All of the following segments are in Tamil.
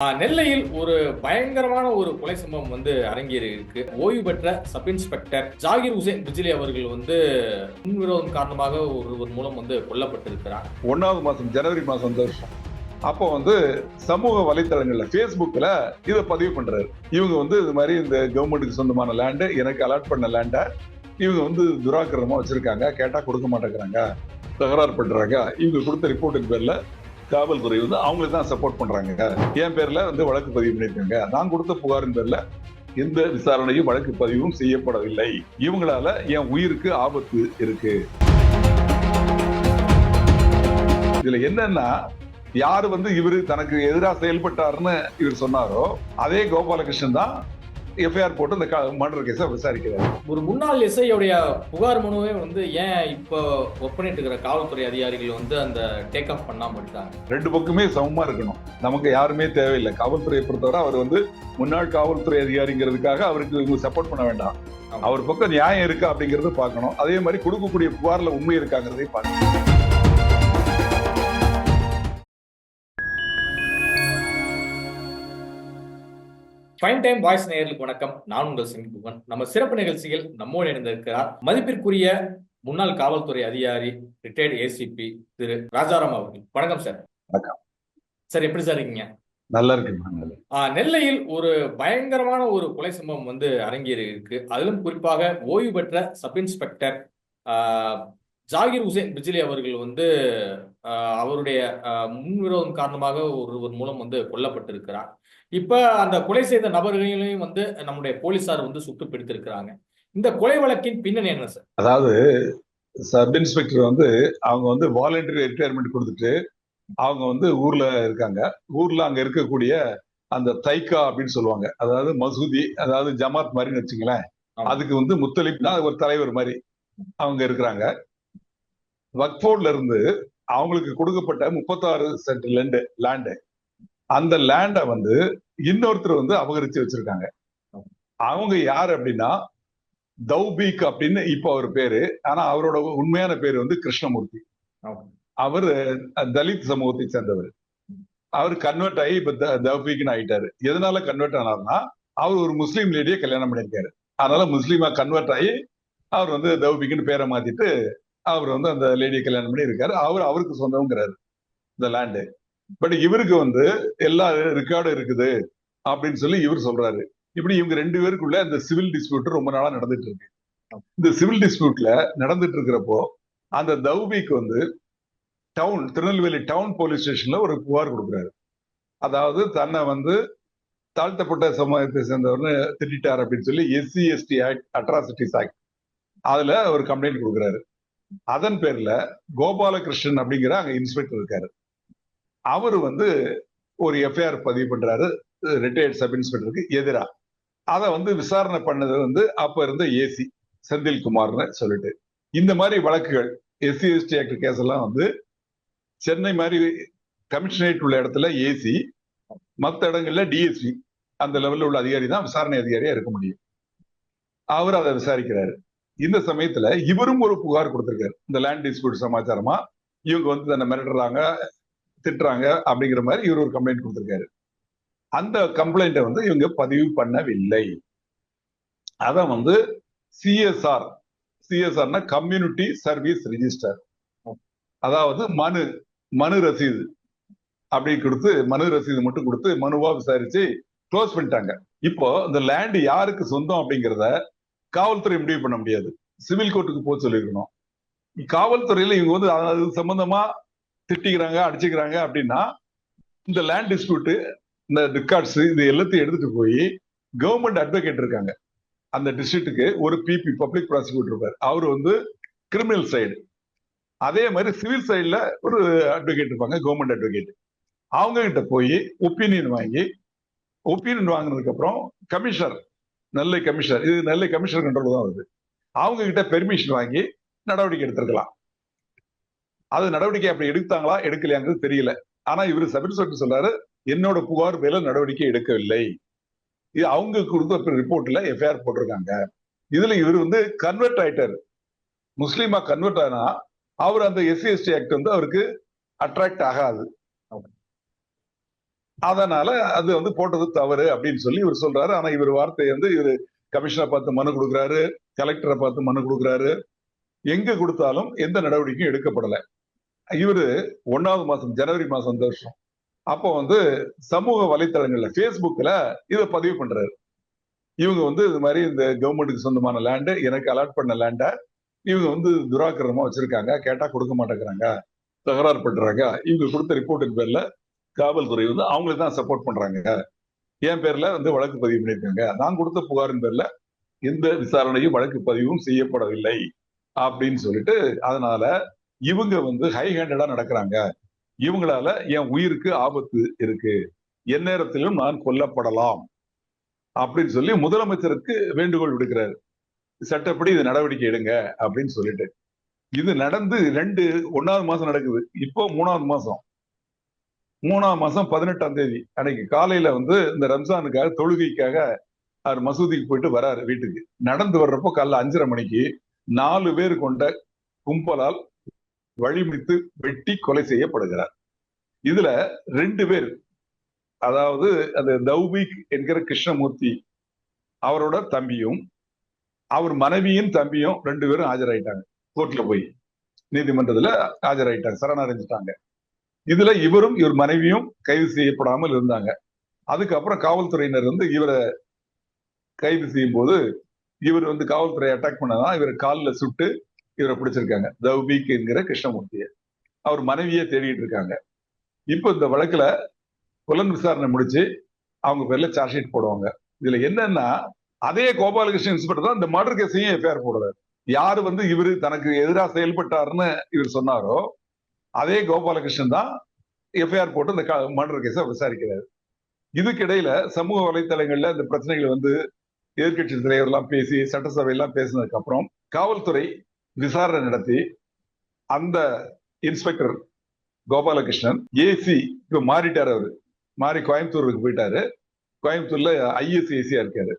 நெல்லையில் ஒரு பயங்கரமான ஒரு கொலை சம்பவம் வந்து அரங்கேறி இருக்கு ஓய்வு பெற்ற சப் இன்ஸ்பெக்டர் ஜாகிர் ஹுசேன் பிஜிலி அவர்கள் வந்து முன்விரோதம் காரணமாக ஒருவர் மூலம் வந்து கொல்லப்பட்டிருக்கிறார். ஒன்னாவது மாசம் ஜனவரி மாசம் அப்போ வந்து சமூக வலைத்தளங்கள்ல ஃபேஸ்புக்கில் இதை பதிவு பண்றாரு. இவங்க வந்து இது மாதிரி இந்த கவர்மெண்ட்டுக்கு சொந்தமான லேண்டு எனக்கு அலாட் பண்ண லேண்டை இவங்க வந்து துராக்கிரமா வச்சிருக்காங்க. கேட்டா கொடுக்க மாட்டேங்கிறாங்க. தகராறு பண்றாங்க. இவங்க கொடுத்த ரிப்போர்ட்டின் பேர்ல காவல்துறை வந்து அவங்களுக்கு தான் சப்போர்ட் பண்றாங்க. என் பேர்ல வந்து வழக்கு பதிவு பண்ணியிருக்காங்க. நான் கொடுத்த புகாரின் பேர்ல எந்த விசாரணையும் வழக்கு பதிவும் செய்யப்படவில்லை. இவங்களால என் உயிருக்கு ஆபத்து இருக்கு. இதுல என்னன்னா யாரு வந்து இவரு தனக்கு எதிராக செயல்பட்டாருன்னு இவர் சொன்னாரோ அதே கோபாலகிருஷ்ணன் தான் எஃப்ஐஆர் போட்டு இந்த மர்டர் கேஸை விசாரிக்கிறார். ஒரு முன்னாள் எஸ்ஐயோடைய புகார் மனுவே வந்து ஏன் இப்போ ஒர்க் பண்ணிட்டு இருக்கிற காவல்துறை அதிகாரிகள் வந்து அந்த டேக் ஆஃப் பண்ணாம இருக்காங்க ரெண்டு பக்கமே சமமா இருக்கணும். நமக்கு யாருமே தேவையில்லை. காவல்துறையை பொறுத்தவரை அவர் வந்து முன்னாள் காவல்துறை அதிகாரிங்கிறதுக்காக அவருக்கு இவங்க சப்போர்ட் பண்ண வேண்டாம். அவர் பக்கம் நியாயம் இருக்கா அப்படிங்கறத பார்க்கணும். அதே மாதிரி கொடுக்கக்கூடிய புகார்ல உண்மை இருக்காங்கிறதையும் பார்க்கணும். ஃபைன் டைம் வாய்ஸ் நேயர்களுக்கு வணக்கம். நான் உங்கள் சிங்குவன் நம்ம சிறப்பு நிகழ்ச்சியில் நம்மோடு இணைந்திருக்கிறார் மதிப்பிற்குரிய முன்னாள் காவல்துறை அதிகாரி ரிட்டையர்டு ஏசிபி திரு ராஜாராம் அவர்கள். வணக்கம் சார் வணக்கம். சார் எப்படி சார் இருக்கீங்க? நல்லா இருக்கு நெல்லையில் ஒரு பயங்கரமான ஒரு கொலை சம்பவம் வந்து அரங்கேறி இருக்கு அதிலும் குறிப்பாக ஓய்வு பெற்ற சப் இன்ஸ்பெக்டர் ஜாகிர் ஹுசேன் பிஜிலி அவர்கள் வந்து அவருடைய முன்விரோதம் காரணமாக ஒருவர் மூலம் வந்து கொல்லப்பட்டிருக்கிறார். இப்ப அந்த கொலை செய்த நபர்களையும் வந்து நம்முடைய போலீசார் வந்து சுட்டு பிடித்திருக்கிறாங்க இந்த கொலை வழக்கின் பின்னணி என்ன சார்? அதாவது சப் இன்ஸ்பெக்டர் வந்து அவங்க வந்து வாலண்டரி ரிட்டையர்மெண்ட் கொடுத்துட்டு அவங்க வந்து ஊர்ல இருக்காங்க. ஊர்ல அங்க இருக்கக்கூடிய அந்த தைக்கா அப்படின்னு சொல்லுவாங்க. அதாவது மசூதி அதாவது ஜமாத் மாதிரின்னு வச்சுங்களேன். அதுக்கு வந்து முத்தலிப்னா ஒரு தலைவர் மாதிரி அவங்க இருக்கிறாங்க. வக்ஃபோர்ட்ல இருந்து அவங்களுக்கு கொடுக்கப்பட்ட முப்பத்தாறு சென்ட் லேண்டு லேண்டு. அந்த லேண்டை வந்து இன்னொருத்தர் வந்து அபகரிச்சு வச்சிருக்காங்க. அவங்க யார் அப்படின்னா தௌபீக் அப்படின்னு இப்ப அவர் பேரு. ஆனா அவரோட உண்மையான பேர் வந்து கிருஷ்ணமூர்த்தி. அவர் தலித் சமூகத்தை சேர்ந்தவர். அவர் கன்வெர்ட் ஆகி இப்ப த- தௌபீக்னு ஆயிட்டாரு. எதனால கன்வெர்ட் ஆனார்னா அவர் ஒரு முஸ்லீம் லேடியை கல்யாணம் பண்ணியிருக்காரு. அதனால முஸ்லீமா கன்வெர்ட் ஆகி அவர் வந்து தௌபிக்னு பேரை மாத்திட்டு அவர் வந்து அந்த லேடியை கல்யாணம் பண்ணி இருக்காரு அவர் அவருக்கு சொந்தம்ங்கிறாரு இந்த லேண்டு பட் இவருக்கு வந்து எல்லா ரெக்கார்டும் இருக்குது அப்படின்னு சொல்லி இவர் சொல்றாரு. இப்படி இவங்க ரெண்டு பேருக்குள்ள இந்த சிவில் டிஸ்பியூட் ரொம்ப நாளா நடந்துட்டு இருக்கு. இந்த சிவில் டிஸ்பியூட்ல நடந்துட்டு இருக்கிறப்போ அந்த தௌபிக்கு வந்து டவுன் திருநெல்வேலி டவுன் போலீஸ் ஸ்டேஷன்ல ஒரு புகார் கொடுக்குறாரு. அதாவது தன்னை வந்து தாழ்த்தப்பட்ட சமூகத்தை சேர்ந்தவர்னு திட்டார் அப்படின்னு சொல்லி SC ST act atrocities act அதுல ஒரு கம்ப்ளைண்ட் கொடுக்குறாரு. அதன் பேர்ல கோபாலகிருஷ்ணன் அப்படிங்கிற அங்க இன்ஸ்பெக்டர் இருக்காரு. அவர் வந்து ஒரு எஃப்ஐஆர் பதிவு பண்றாரு. ரிட்டையர்ட் சப் இன்ஸ்பெக்டருக்கு எதிரா. அதை வந்து விசாரணை பண்ணது வந்து அப்ப இருந்த ஏசி செந்தில்குமார்னு சொல்லிட்டு. இந்த மாதிரி வழக்குகள் எஸ்சி எஸ்டி ஆக்ட் கேஸ் எல்லாம் வந்து சென்னை மாதிரி கமிஷனரேட் உள்ள இடத்துல ஏசி மற்ற இடங்கள்ல டிஎஸ்பி அந்த லெவல்ல உள்ள அதிகாரி தான் விசாரணை அதிகாரியா இருக்க முடியும். அவர் அதை விசாரிக்கிறாரு. இந்த சமயத்துல இவரும் ஒரு புகார் கொடுத்திருக்காரு. இந்த லேண்ட் டிஸ்பியூட் சமாச்சாரமா இவங்க வந்து தன்னை மிரட்டுறாங்க திட்டுறாங்க அப்படிங்கிற மாதிரி இவர் ஒரு கம்ப்ளைண்ட் கொடுத்துருக்காரு. அந்த கம்ப்ளைண்ட்டை வந்து இவங்க பதிவு பண்ணவில்லை. அத வந்து சிஎஸ்ஆர் சிஎஸ்ஆர்னா கம்யூனிட்டி சர்வீஸ் ரிஜிஸ்டர் அதாவது மனு மனு ரசீது. அப்படி கொடுத்து மனு ரசீது மட்டும் கொடுத்து மனுவா விசாரிச்சு க்ளோஸ் பண்ணிட்டாங்க. இப்போ இந்த லேண்ட் யாருக்கு சொந்தம் அப்படிங்கிறத காவல்துறை முடிவு பண்ண முடியாது. சிவில் கோர்ட்டுக்கு போக சொல்லியிருக்கணும். காவல்துறையில இவங்க வந்து அது சம்பந்தமா திட்டிக்கிறாங்க அடிச்சுக்கிறாங்க அப்படின்னா இந்த லேண்ட் டிஸ்பியூட் இந்த ரெக்கார்ட்ஸ் இது எல்லாத்தையும் எடுத்துட்டு போய் கவர்மெண்ட் அட்வொகேட் இருக்காங்க. அந்த டிஸ்ட்ரிக்ட்டுக்கு ஒரு பிபி பப்ளிக் ப்ராசிக்யூட்டர் இருப்பார். அவர் வந்து கிரிமினல் சைடு அதே மாதிரி சிவில் சைடில் ஒரு அட்வொகேட் இருப்பாங்க கவர்மெண்ட் அட்வொகேட் அவங்க கிட்ட போய் ஒப்பீனியன் வாங்கி ஒப்பீனியன் வாங்கினதுக்கு அப்புறம் கமிஷனர் நெல்லை கமிஷனர் இது நெல்லை கமிஷனர் கண்ட்ரோல் தான் வருது. அவங்க கிட்ட பெர்மிஷன் வாங்கி நடவடிக்கை எடுத்திருக்கலாம். அது நடவடிக்கை அப்படி எடுத்தாங்களா எடுக்கலையாங்கிறது தெரியல. ஆனா இவர் சப் இன்ஸ்பெக்டர் சொல்றாரு என்னோட புகார் மேல நடவடிக்கை எடுக்கவில்லை. இது அவங்க கொடுத்த ரிப்போர்ட்ல எஃப்ஐஆர் போட்டிருக்காங்க. இதுல இவர் வந்து கன்வெர்ட் ஆயிட்டார். முஸ்லீமா கன்வெர்ட் ஆனா அவர் அந்த எஸ்சி எஸ்டி ஆக்ட் வந்து அவருக்கு அட்ராக்ட் ஆகாது. அதனால அது வந்து போட்டது தவறு அப்படின்னு சொல்லி இவர் சொல்றாரு. ஆனா இவர் வார்த்தை வந்து இவர் கமிஷனை பார்த்து மனு கொடுக்குறாரு கலெக்டரை பார்த்து மனு கொடுக்குறாரு. எங்க கொடுத்தாலும் எந்த நடவடிக்கையும் எடுக்கப்படல. இவரு ஒன்னாவது மாசம் ஜனவரி மாசம் இந்த வருஷம். அப்போ வந்து சமூக வலைத்தளங்கள்ல ஃபேஸ்புக்ல இதை பதிவு பண்றாரு. இவங்க வந்து இது மாதிரி இந்த கவர்மெண்ட்டுக்கு சொந்தமான லேண்டு எனக்கு அலாட் பண்ண லேண்டை இவங்க வந்து துராக்கிரமா வச்சிருக்காங்க. கேட்டா கொடுக்க மாட்டேங்கிறாங்க. தகராறு பண்றாங்க. இவங்க கொடுத்த ரிப்போர்ட்டின் பேர்ல காவல்துறை வந்து அவங்களுக்கு தான் சப்போர்ட் பண்றாங்க. என் பேர்ல வந்து வழக்கு பதிவு பண்ணியிருக்காங்க. நான் கொடுத்த புகாரின் பேர்ல எந்த விசாரணையும் வழக்கு பதிவும் செய்யப்படவில்லை. அப்படின்னு சொல்லிட்டு அதனால இவங்க வந்து ஹை ஹேண்டடா நடக்கிறாங்க. இவங்களால என் உயிருக்கு ஆபத்து இருக்கு. எந்நேரத்திலும் நான் கொல்லப்படலாம். அப்படின்னு சொல்லி முதலமைச்சருக்கு வேண்டுகோள் விடுக்கிறாரு. சட்டப்படி இது நடவடிக்கை எடுங்க அப்படின்னு சொல்லிட்டு. இது நடந்து ரெண்டு ஒன்னாவது மாசம் நடக்குது. இப்போ மூணாவது மாசம். மூணாவது மாசம் பதினெட்டாம் தேதி. அன்னைக்கு காலையில வந்து இந்த ரம்ஜானுக்காக தொழுகைக்காக அவர் மசூதிக்கு போயிட்டு வராரு வீட்டுக்கு. நடந்து வர்றப்போ காலைல அஞ்சரை மணிக்கு நாலு பேர் கொண்ட கும்பலால் வழிமித்து வெட்டி கொலை செய்யப்படுகிறார். இதுல ரெண்டு பேர் அதாவது அந்த தௌபிக் என்கிற கிருஷ்ணமூர்த்தி அவரோட தம்பியும் அவர் மனைவியும் தம்பியும் ரெண்டு பேரும் ஆஜராயிட்டாங்க. கோர்ட்ல போய் நீதிமன்றத்துல ஆஜராயிட்டாங்க சரணடைஞ்சிட்டாங்க. இதுல இவரும் இவர் மனைவியும் கைது செய்யப்படாமல் இருந்தாங்க. அதுக்கப்புறம் காவல்துறையினர் வந்து இவரை கைது செய்யும் போது இவர் வந்து காவல்துறை அட்டாக் பண்ணதான் இவர் காலில் சுட்டு இவரை பிடிச்சிருக்காங்க. தௌபிக் என்கிற கிருஷ்ணமூர்த்தியை. அவர் மனைவியே தேடிட்டு இருக்காங்க. இப்போ இந்த வழக்குல புலன் விசாரணை முடிச்சு அவங்க பேர்ல சார்ஜ் ஷீட் போடுவாங்க. இதுல என்னன்னா அதே கோபாலகிருஷ்ணன் இன்ஸ்பெக்டர் தான் இந்த மர்டர் கேஸையும் எஃப்ஐஆர் போடுறாரு யாரு வந்து இவரு தனக்கு எதிராக செயல்பட்டாருன்னு இவர் சொன்னாரோ அதே கோபாலகிருஷ்ணன் தான் எஃப்ஐஆர் போட்டு இந்த மர்டர் கேஸை விசாரிக்கிறாரு. இதுக்கிடையில சமூக வலைத்தளங்கள்ல இந்த பிரச்சனைகள் வந்து எதிர்கட்சி தலைவர்லாம் பேசி சட்டசபை எல்லாம் பேசினதுக்கு அப்புறம் காவல்துறை விசாரணை நடத்தி அந்த இன்ஸ்பெக்டர் கோபாலகிருஷ்ணன் ஏசி இப்போ மாறிட்டார் அவரு. மாறி கோயம்புத்தூருக்கு போயிட்டாரு. கோயம்புத்தூர்ல ஐஎஸ்ஏசியா இருக்காரு.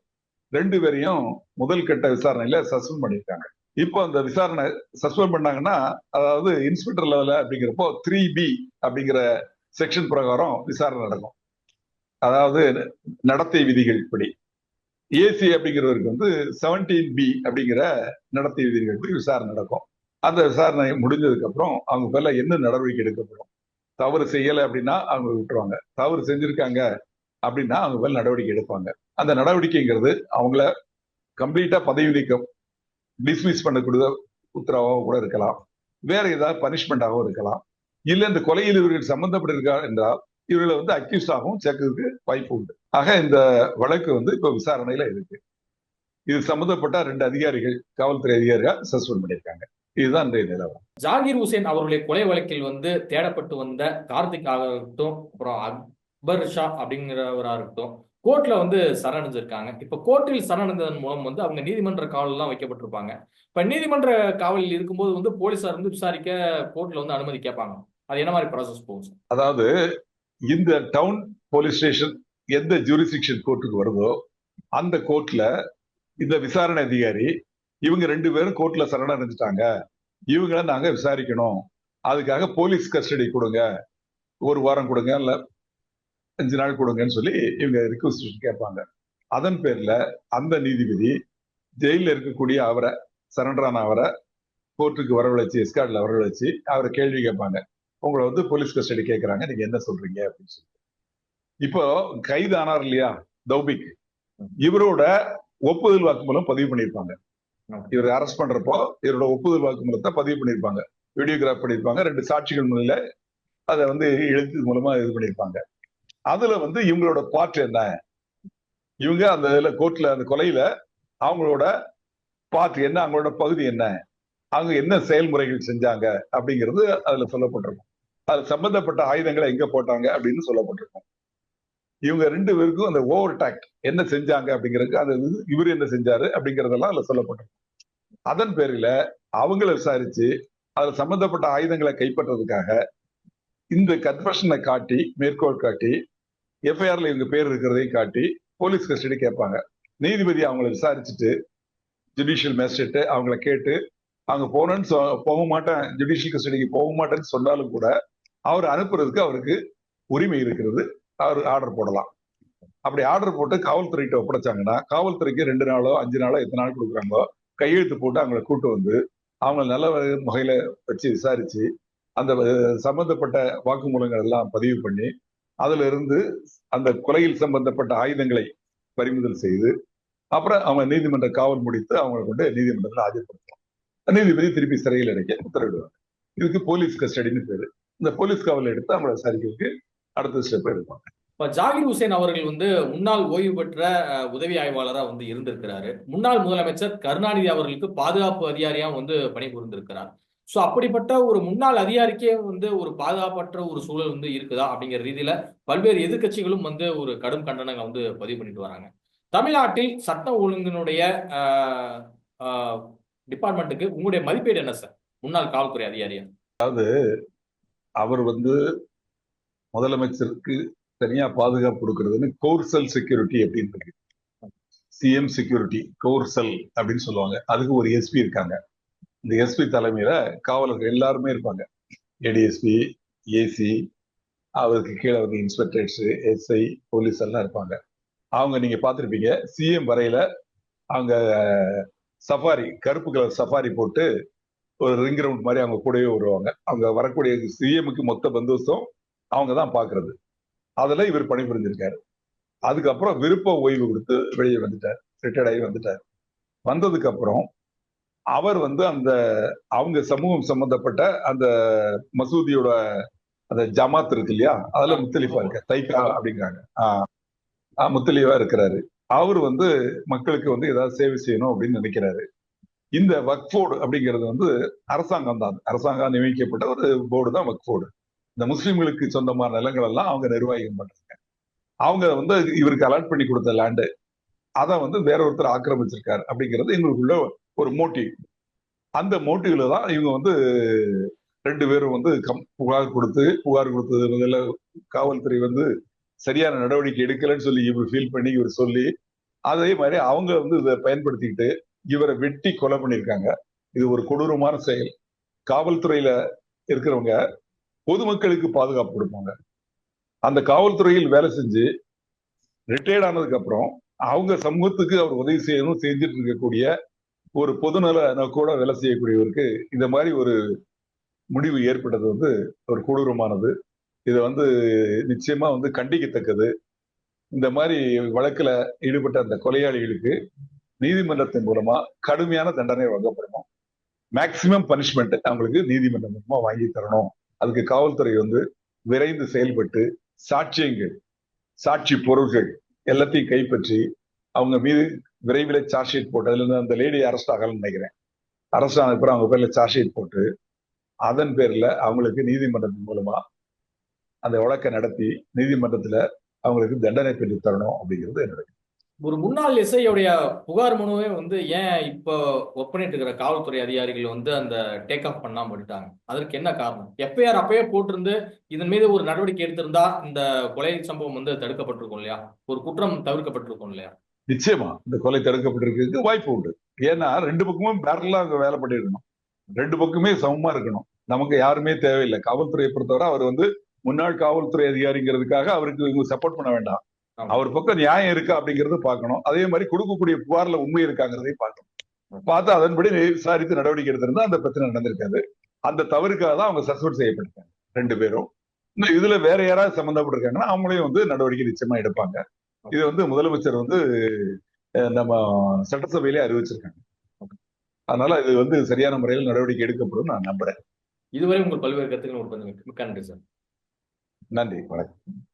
ரெண்டு பேரையும் முதல் கட்ட விசாரணையில சஸ்பெண்ட் பண்ணியிருக்காங்க. இப்போ அந்த விசாரணை சஸ்பெண்ட் பண்ணாங்கன்னா அதாவது இன்ஸ்பெக்டர் லெவல அப்படிங்கிறப்போ த்ரீ பி அப்படிங்கிற செக்ஷன் பிரகாரம் விசாரணை நடக்கும். அதாவது நடத்தை விதிகள் படி. ஏசி அப்படிங்கிறவருக்கு வந்து செவன்டீன் பி அப்படிங்கிற நடத்தை விதிகள் விசாரணை நடக்கும். அந்த விசாரணை முடிஞ்சதுக்கு அப்புறம் அவங்க பேர்ல என்ன நடவடிக்கை எடுக்கப்படும்? தவறு செய்யலை அப்படின்னா அவங்க விட்டுருவாங்க. தவறு செஞ்சிருக்காங்க அப்படின்னா அவங்க மேல நடவடிக்கை எடுப்பாங்க. அந்த நடவடிக்கைங்கிறது அவங்கள கம்ப்ளீட்டா பதவி நீக்கம் டிஸ்மிஸ் பண்ணக்கூடிய உத்தரவாகவும் கூட இருக்கலாம். வேற ஏதாவது பனிஷ்மெண்டாகவும் இருக்கலாம். இல்ல இந்த கொலையில் இவர்கள் சம்பந்தப்பட்டிருக்கா என்றால் இவர்களை வந்து அக்யூஸ்டாகவும் சேர்க்கறதுக்கு வாய்ப்பு உண்டு. ஆக இந்த வழக்கு வந்து இப்ப விசாரணையில இருக்கு. இது சம்பந்தப்பட்ட ரெண்டு அதிகாரிகள் காவல்துறை அதிகாரிகள் சஸ்பெண்ட் பண்ணியிருக்காங்க. இதுதான் இன்றைய நிலவரம். ஜாகிர் ஹுசேன் அவருடைய கொலை வழக்கில் வந்து தேடப்பட்டு வந்த கார்த்திக் ஆகட்டும் அப்புறம் அக்பர் ஷா அப்படிங்கிறவரா இருக்கட்டும் கோர்ட்ல வந்து சரணடைஞ்சிருக்காங்க. இப்ப கோர்ட்டில் சரணடைந்ததன் மூலம் வந்து அவங்க நீதிமன்ற காவலெல்லாம் வைக்கப்பட்டிருப்பாங்க. இப்ப நீதிமன்ற காவலில் இருக்கும்போது வந்து போலீசார் வந்து விசாரிக்க கோர்ட்ல வந்து அனுமதி கேட்பாங்க. அது என்ன மாதிரி ப்ராசஸ் போகும் அதாவது இந்த டவுன் போலீஸ் ஸ்டேஷன் எந்த ஜூரிசிக்ஷன் கோர்ட்டுக்கு வருதோ அந்த கோர்ட்ல இந்த விசாரணை அதிகாரி இவங்க ரெண்டு பேரும் கோர்ட்ல சரணடைஞ்சிட்டாங்க. இவங்கள நாங்க விசாரிக்கணும். அதுக்காக போலீஸ் கஸ்டடி கொடுங்க. ஒரு வாரம் கொடுங்க இல்ல அஞ்சு நாள் கொடுங்கன்னு சொல்லி இவங்க ரிக்வஸ்டேஷன் கேட்பாங்க. அதன் பேர்ல அந்த நீதிபதி ஜெயில இருக்கக்கூடிய அவரை சரண்டரான அவரை கோர்ட்டுக்கு வரவழைச்சு எஸ்கார்ட்ல வரவழைச்சு அவரை கேள்வி கேட்பாங்க. உங்களை வந்து போலீஸ் கஸ்டடி கேட்கறாங்க நீங்க என்ன சொல்றீங்க அப்படின்னு சொல்லி இப்போ கைது ஆனார் இல்லையா? தௌபிக். இவரோட ஒப்புதல் வாக்குமூலம் பதிவு பண்ணியிருப்பாங்க. இவர் அரெஸ்ட் பண்றப்போ இவரோட ஒப்புதல் வாக்குமூலத்தை பதிவு பண்ணியிருப்பாங்க. வீடியோகிராஃப் பண்ணியிருப்பாங்க. ரெண்டு சாட்சிகள் முன்னில அதை வந்து எழுத்து மூலமா இது பண்ணியிருப்பாங்க. அதுல வந்து இவங்களோட பார்ட் என்ன? இவங்க அந்த இதுல கோர்ட்ல அந்த கொலையில அவங்களோட பார்ட் என்ன? அவங்களோட பகுதி என்ன? அவங்க என்ன செயல்முறைகள் செஞ்சாங்க அப்படிங்கிறது அதுல சொல்லப்பட்டிருக்கும். அது சம்பந்தப்பட்ட ஆயுதங்களை எங்க போட்டாங்க அப்படின்னு சொல்லப்பட்டிருக்கும். இவங்க ரெண்டு பேருக்கும் அந்த ஓவர் டாக்ட் என்ன செஞ்சாங்க அப்படிங்கிறதுக்கு அது இவர் என்ன செஞ்சாரு அப்படிங்கறதெல்லாம் அதுல சொல்லப்பட்டிருக்கும். அதன் பேரில அவங்கள விசாரிச்சு அதுல சம்பந்தப்பட்ட ஆயுதங்களை கைப்பற்றதுக்காக இந்த கன்ஃபஷனை காட்டி மேற்கோள் காட்டி எஃப்ஐஆர்ல இவங்க பேர் இருக்கிறதையும் காட்டி போலீஸ் கஸ்டடி கேட்பாங்க. நீதிபதி அவங்கள விசாரிச்சுட்டு ஜுடிஷியல் மேஜிஸ்ட்ரேட்டு அவங்கள கேட்டு அங்க போனேன்னு போக மாட்டேன் ஜுடிஷியல் கஸ்டடிக்கு போக மாட்டேன்னு சொன்னாலும் கூட அவர் அனுப்புறதுக்கு அவருக்கு உரிமை இருக்கிறது. அவர் ஆர்டர் போடலாம். அப்படி ஆர்டர் போட்டு காவல்துறைகிட்ட ஒப்படைச்சாங்கன்னா காவல்துறைக்கு ரெண்டு நாளோ அஞ்சு நாளோ எத்தனை நாள் கொடுக்குறாங்களோ கையெழுத்து போட்டு அவங்கள கூட்டு வந்து அவங்க நல்ல வகையில வச்சு விசாரிச்சு அந்த சம்பந்தப்பட்ட வாக்குமூலங்கள் எல்லாம் பதிவு பண்ணி அதுல இருந்து அந்த கொலையில் சம்பந்தப்பட்ட ஆயுதங்களை பறிமுதல் செய்து அப்புறம் அவங்க நீதிமன்ற காவல் முடித்து அவங்களை கொண்டு நீதிமன்றத்தில் ஆஜர்படுத்தலாம். நீதிபதி திருப்பி சிறையில் அடைக்க உத்தரவிடுவாங்க. இதுக்கு போலீஸ் கஸ்டடின்னு பேரு. இந்த போலீஸ் காவல் எடுத்து அவங்களை விசாரிக்கிறதுக்கு அடுத்த ஸ்டெப் எடுப்பாங்க. இப்ப ஜாகிர் ஹுசேன் அவர்கள் வந்து முன்னாள் ஓய்வு பெற்ற உதவி ஆய்வாளரா வந்து இருந்திருக்கிறாரு. முன்னாள் முதலமைச்சர் கருணாநிதி அவர்களுக்கு பாதுகாப்பு அதிகாரியா வந்து பணிபுரிந்திருக்கிறார். சோ அப்படிப்பட்ட ஒரு முன்னாள் அதிகாரிக்கே வந்து ஒரு பாதுகாப்பற்ற ஒரு சூழல் வந்து இருக்குதா அப்படிங்கிற ரீதியில பல்வேறு எதிர்க்கட்சிகளும் வந்து ஒரு கடும் கண்டனங்களை வந்து பதிவு பண்ணிட்டு வராங்க. தமிழ்நாட்டில் சட்ட ஒழுங்கினுடைய டிபார்ட்மெண்ட்டுக்கு உங்களுடைய மதிப்பீடு என்ன சார்? முன்னாள் காவல்துறை அதிகாரியா? அவர் வந்து முதலமைச்சருக்கு தனியா பாதுகாப்பு கொடுக்கறதுன்னு கோர்சல் செக்யூரிட்டி அப்படின்னு சிஎம் செக்யூரிட்டி கோர்சல் அப்படின்னு சொல்லுவாங்க. அதுக்கு ஒரு எஸ்பி இருக்காங்க. இந்த எஸ்பி தலைமையில காவலர்கள் எல்லாருமே இருப்பாங்க. ஏடிஎஸ்பி ஏசி அவருக்கு கீழே வந்து இன்ஸ்பெக்டர்ஸ் எஸ்ஐ போலீஸ் எல்லாம் இருப்பாங்க. அவங்க நீங்க பார்த்திருப்பீங்க. சிஎம் வரையில அவங்க சஃபாரி கருப்பு கலர் சஃபாரி போட்டு ஒரு ரிங் ரவுண்ட் மாதிரி அவங்க கூடவே வருவாங்க. அவங்க வரக்கூடிய சிஎம்க்கு மொத்த பந்தோஸ்தும் அவங்க தான் பாக்குறது. அதுல இவர் பணிபுரிஞ்சிருக்காரு. அதுக்கப்புறம் விருப்ப ஓய்வு கொடுத்து வெளியே வந்துட்டார். ரிட்டையர்ட் ஆகி வந்துட்டார். வந்ததுக்கு அப்புறம் அவர் வந்து அந்த அவங்க சமூகம் சம்பந்தப்பட்ட அந்த மசூதியோட அந்த ஜமாத் இருக்கு இல்லையா? அதுல முத்தலிஃபா இருக்க தைக்கா அப்படிங்கிறாங்க. ஆஹ் முத்தலிஃபா இருக்கிறாரு. அவர் வந்து மக்களுக்கு வந்து ஏதாவது சேவை செய்யணும் அப்படின்னு நினைக்கிறாரு. இந்த வக்ஃபோர்டு அப்படிங்கிறது வந்து அரசாங்கம் தான். அரசாங்கம் நியமிக்கப்பட்ட ஒரு போர்டு தான் வக்ஃபோர்டு இந்த முஸ்லீம்களுக்கு சொந்தமான நிலங்கள் எல்லாம் அவங்க நிர்வாகம் பண்றாங்க. அவங்க வந்து இவருக்கு அலாட் பண்ணி கொடுத்த லேண்டு அதை வந்து வேற ஒருத்தர் ஆக்கிரமிச்சிருக்காரு அப்படிங்கிறது எங்களுக்குள்ள ஒரு மோட்டிவ் அந்த மோட்டிவ்ல தான் இவங்க வந்து ரெண்டு பேரும் வந்து கம் புகார் கொடுத்து புகார் கொடுத்தது முதல்ல காவல்துறை வந்து சரியான நடவடிக்கை எடுக்கலைன்னு சொல்லி இவர் ஃபீல் பண்ணி இவர் சொல்லி அதே மாதிரி அவங்க வந்து இதை பயன்படுத்திக்கிட்டு இவரை வெட்டி கொலை பண்ணியிருக்காங்க. இது ஒரு கொடூரமான செயல். காவல்துறையில இருக்கிறவங்க பொதுமக்களுக்கு பாதுகாப்பு கொடுப்பாங்க. அந்த காவல்துறையில் வேலை செஞ்சு ரிட்டையர்ட் ஆனதுக்கு அப்புறம் அவங்க சமூகத்துக்கு அவர் உதவி செய்யணும் செஞ்சுட்டு இருக்கக்கூடிய ஒரு பொதுநல நோக்கோட வேலை செய்யக்கூடியவருக்கு இந்த மாதிரி ஒரு முடிவு ஏற்பட்டது வந்து ஒரு கொடூரமானது. இதை வந்து நிச்சயமா வந்து கண்டிக்கத்தக்கது. இந்த மாதிரி வழக்குல ஈடுபட்ட அந்த கொலையாளிகளுக்கு நீதிமன்றத்தின் மூலமா கடுமையான தண்டனை வழங்கப்படணும். மேக்சிமம் பனிஷ்மெண்ட் அவங்களுக்கு நீதிமன்றம் மூலமா வாங்கி தரணும். அதுக்கு காவல்துறை வந்து விரைந்து செயல்பட்டு சாட்சியங்கள் சாட்சி பொருள்கள் எல்லாத்தையும் கைப்பற்றி அவங்க மீது விரைவில் சார்ஜ் ஷீட் போட்டு அதுல இருந்து அந்த லேடி அரெஸ்ட் ஆகலன்னு நினைக்கிறேன். அரெஸ்ட் ஆனதுக்கு அப்புறம் அவங்க பேர்ல சார்ஜ் ஷீட் போட்டு அதன் பேர்ல அவங்களுக்கு நீதிமன்றத்தின் மூலமா அந்த வழக்கை நடத்தி நீதிமன்றத்துல அவங்களுக்கு தண்டனை பெற்று தரணும் அப்படிங்கிறது என்னுடைய ஒரு முன்னாள் எஸ்ஐயோடைய புகார் மனுவே வந்து ஏன் இப்போ ஒர்க் பண்ணிட்டு இருக்கிற காவல்துறை அதிகாரிகள் வந்து அந்த டேக் ஆஃப் பண்ணாம விட்டுட்டாங்க? அதற்கு என்ன காரணம்? எஃப்ஐஆர் அப்பயே போட்டிருந்து இதன் மீது ஒரு நடவடிக்கை எடுத்திருந்தா இந்த கொலை சம்பவம் வந்து தடுக்கப்பட்டிருக்கும் இல்லையா? ஒரு குற்றம் தவிர்க்கப்பட்டிருக்கும் இல்லையா? நிச்சயமா இந்த கொலை தடுக்கப்பட்டிருக்கு வாய்ப்பு உண்டு. ஏன்னா ரெண்டு பக்கமும் பேரலா வேலை பண்ணிருக்கணும். ரெண்டு பக்கமே சமமா இருக்கணும். நமக்கு யாருமே தேவையில்லை. காவல்துறையை பொறுத்தவரை அவர் வந்து முன்னாள் காவல்துறை அதிகாரிங்கிறதுக்காக அவருக்கு இவங்க சப்போர்ட் பண்ண வேண்டாம். அவர் பக்கம் நியாயம் இருக்கா அப்படிங்கறத பார்க்கணும். அதே மாதிரி கொடுக்கக்கூடிய புகார்ல உண்மை இருக்காங்கிறதையும் பார்க்கணும். பார்த்து அதன்படி விசாரித்து நடவடிக்கை எடுத்திருந்தா அந்த பிரச்சனை நடந்திருக்காது. அந்த தவறுக்காக தான் அவங்க சஸ்பெண்ட் செய்யப்பட்டிருக்காங்க ரெண்டு பேரும். இன்னும் இதுல வேற யாராவது சம்பந்தப்பட்டிருக்காங்கன்னா அவங்களையும் வந்து நடவடிக்கை நிச்சயமா எடுப்பாங்க. இது வந்து முதலமைச்சர் வந்து நம்ம சட்டசபையிலே அறிவிச்சிருக்காங்க. அதனால இது வந்து சரியான முறையில் நடவடிக்கை எடுக்கப்படும் நான் நம்புறேன். இதுவரை உங்கள் பல்வேறு கருத்துக்கள் ஒரு மிக்க நன்றி சார். நன்றி வணக்கம்